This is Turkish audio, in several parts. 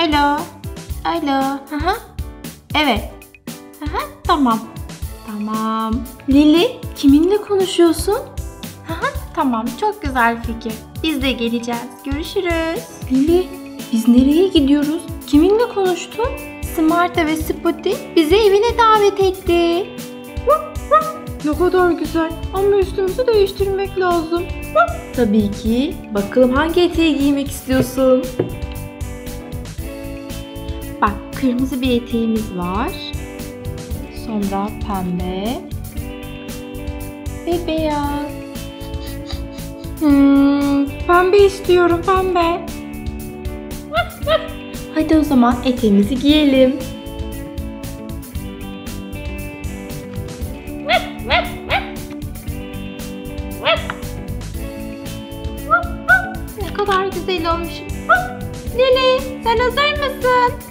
Alo. Alo. Hı hı. Evet. Hı hı. Tamam. Tamam. Lili, kiminle konuşuyorsun? Hı hı. Tamam. Çok güzel fikir. Biz de geleceğiz. Görüşürüz. Lili, biz nereye gidiyoruz? Kiminle konuştun? Smarta ve Spotty bizi evine davet etti. Ne kadar güzel ama üstümüzü değiştirmek lazım. Tabii ki. Bakalım hangi eteği giymek istiyorsun? Kırmızı bir eteğimiz var. Sonra pembe ve beyaz. Hmm, pembe istiyorum pembe. Hadi o zaman eteğimizi giyelim. Ne kadar güzel olmuşum. Lili sen hazır mısın?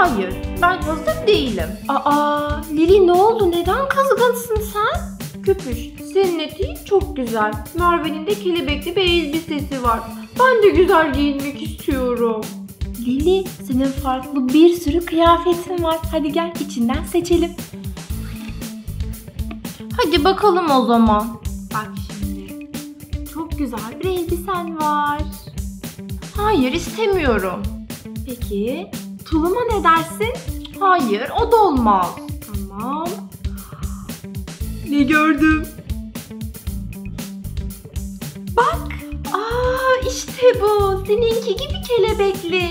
Hayır ben hazır değilim. Aa Lili ne oldu neden kızgınsın sen? Köpüş senin eteğin çok güzel. Merve'nin de kelebekli bir elbisesi var. Ben de güzel giyinmek istiyorum. Lili senin farklı bir sürü kıyafetin var. Hadi gel içinden seçelim. Hadi bakalım o zaman. Bak şimdi. Çok güzel bir elbisen var. Hayır istemiyorum. Peki tuluma ne dersin? Hayır o da olmaz. Tamam. Ne gördüm? Bak. Aa işte bu. Seninki gibi kelebekli.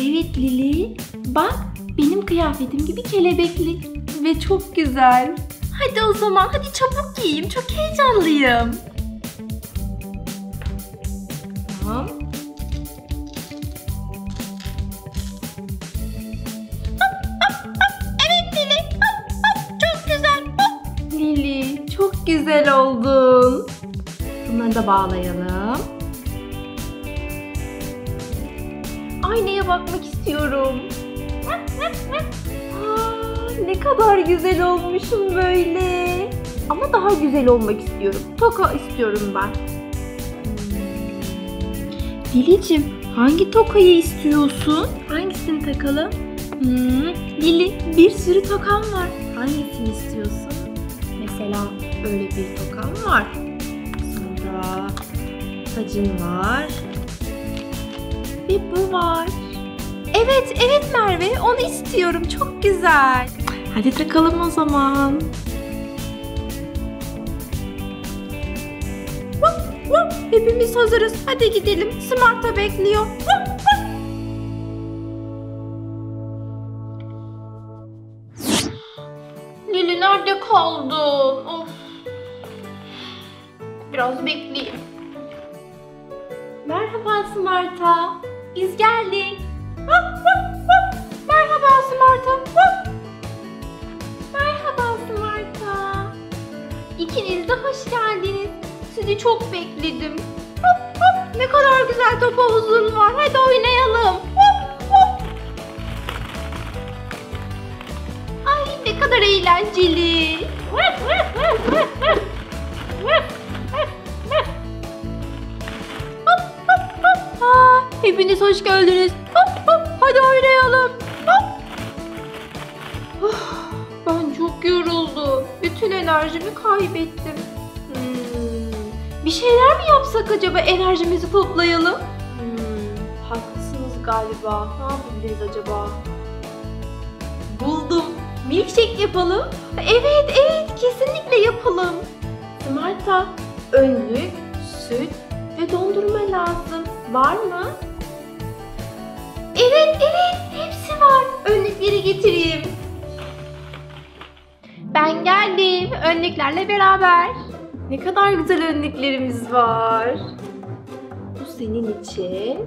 Evet Lili. Bak benim kıyafetim gibi kelebekli ve çok güzel. Hadi o zaman hadi çabuk giyeyim. Çok heyecanlıyım. Tamam. Güzel oldun. Bunları da bağlayalım. Aynaya bakmak istiyorum. Aa, ne kadar güzel olmuşum böyle. Ama daha güzel olmak istiyorum. Toka istiyorum ben. Lilicim hangi tokayı istiyorsun? Hangisini takalım? Hmm, Lili bir sürü tokam var. Hangisini istiyorsun? Mesela öyle bir tokam var. Sonra tacın var. Ve bu var. Evet, evet Merve. Onu istiyorum. Çok güzel. Hadi takalım o zaman. Vup, vup. Hepimiz hazırız. Hadi gidelim. Smart'a bekliyor. Vup. Lili nerede kaldın? Of. Biraz bekleyeyim. Merhaba Smart'a. Biz geldik. Vup, vup, vup. Merhaba Smart'a. Merhaba Smart'a. İkiniz de hoş geldiniz. Sizi çok bekledim. Ne kadar güzel top havuzun var. Hadi oynayalım. Ay ne kadar eğlenceli. Vup, vup, vup, hepiniz hoş geldiniz. Hop hop. Hadi oynayalım. Hop. Uf, ben çok yoruldum. Bütün enerjimi kaybettim. Hmm, bir şeyler mi yapsak acaba enerjimizi toplayalım? Hmm, haklısınız galiba. Ne yapabiliriz acaba? Buldum. Milkshake yapalım. Evet, evet. Kesinlikle yapalım. Smart'a önlük, süt ve dondurma lazım. Var mı? Evet, evet. Hepsi var. Önlükleri getireyim. Ben geldim. Önlüklerle beraber. Ne kadar güzel önlüklerimiz var. Bu senin için.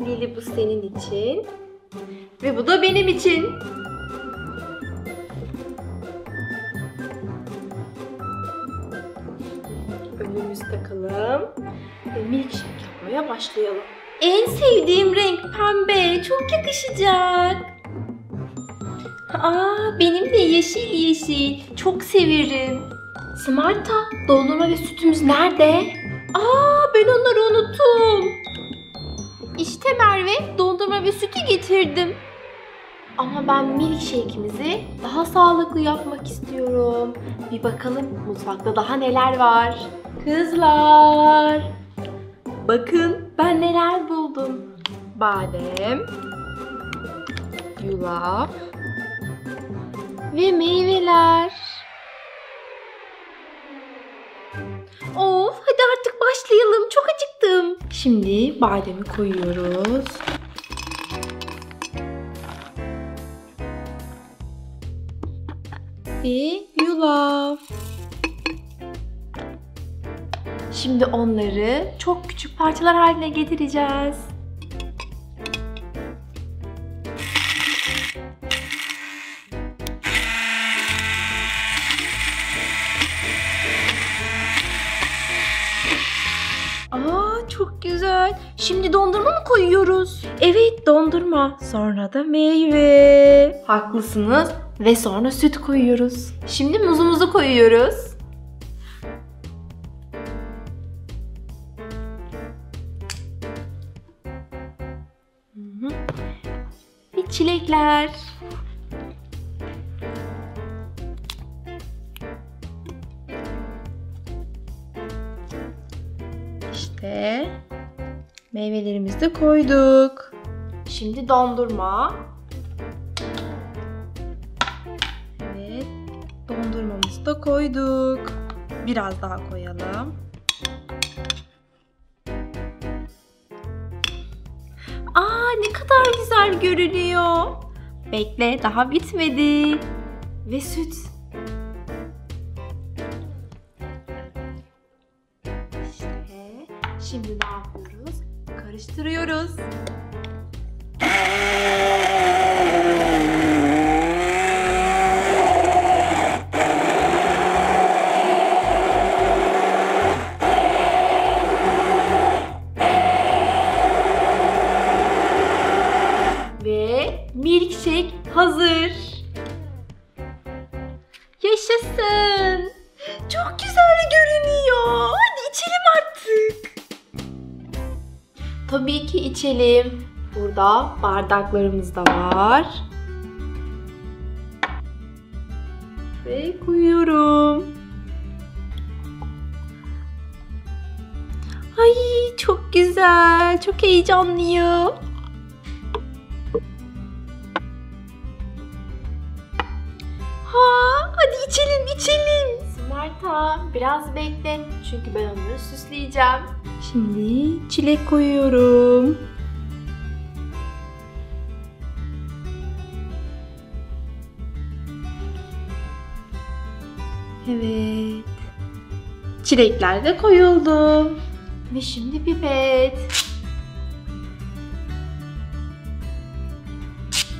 Lili bu senin için. Ve bu da benim için. Önlüğümüzü takalım. Ve milkshake yapmaya başlayalım. En sevdiğim renk pembe. Çok yakışacak. Aa, benim de yeşil yeşil. Çok severim. Smarta, dondurma ve sütümüz nerede? Aa, ben onları unuttum. İşte Merve, dondurma meyve sütü getirdim. Ama ben milkshake'imizi daha sağlıklı yapmak istiyorum. Bir bakalım mutfakta daha neler var. Kızlar. Bakın ben neler buldum. Badem, yulaf ve meyveler. Of hadi artık başlayalım. Çok acıktım. Şimdi bademi koyuyoruz. Ve yulaf. Şimdi onları çok küçük parçalar haline getireceğiz. Aa çok güzel. Şimdi dondurma mı koyuyoruz? Evet dondurma. Sonra da meyve. Haklısınız. Ve sonra süt koyuyoruz. Şimdi muzumuzu koyuyoruz. Çilekler. İşte meyvelerimizi de koyduk. Şimdi dondurma. Evet. Dondurmamızı da koyduk. Biraz daha koyalım. Ne kadar güzel görünüyor. Bekle daha bitmedi. Ve süt. İşte şimdi ne yapıyoruz? Karıştırıyoruz. Tabii ki içelim. Burada bardaklarımız da var. Ve koyuyorum. Ay çok güzel. Çok heyecanlıyım. Ha, hadi içelim içelim. Smarta biraz bekle çünkü ben onları süsleyeceğim. Şimdi çilek koyuyorum. Evet. Çilekler de koyuldu. Ve şimdi pipet.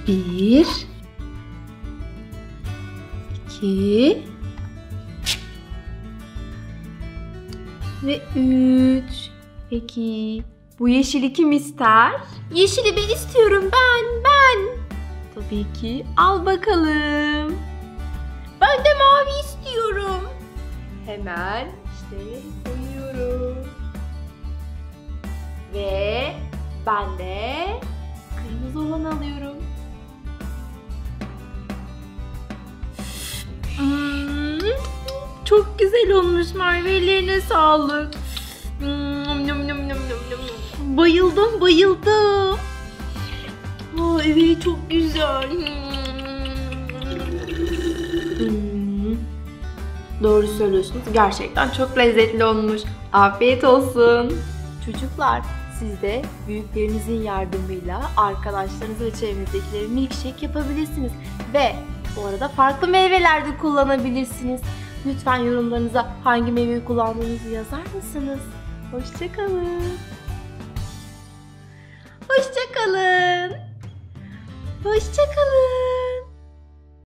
Bir, iki ve üç. Peki bu yeşili kim ister? Yeşili ben istiyorum ben ben. Tabii ki al bakalım. Ben de mavi istiyorum. Hemen işte koyuyorum. Ve ben de güzel olmuş Merve ellerine sağlık. Hmm. Bayıldım bayıldım. Aa, evet çok güzel. Hmm. Doğru söylüyorsunuz. Gerçekten çok lezzetli olmuş. Afiyet olsun. Çocuklar siz de büyüklerinizin yardımıyla arkadaşlarınız ve çevrenizdekileri milkshake yapabilirsiniz. Ve bu arada farklı meyveler de kullanabilirsiniz. Lütfen yorumlarınıza hangi meyveyi kullandığınızı yazar mısınız? Hoşçakalın. Hoşçakalın. Hoşçakalın.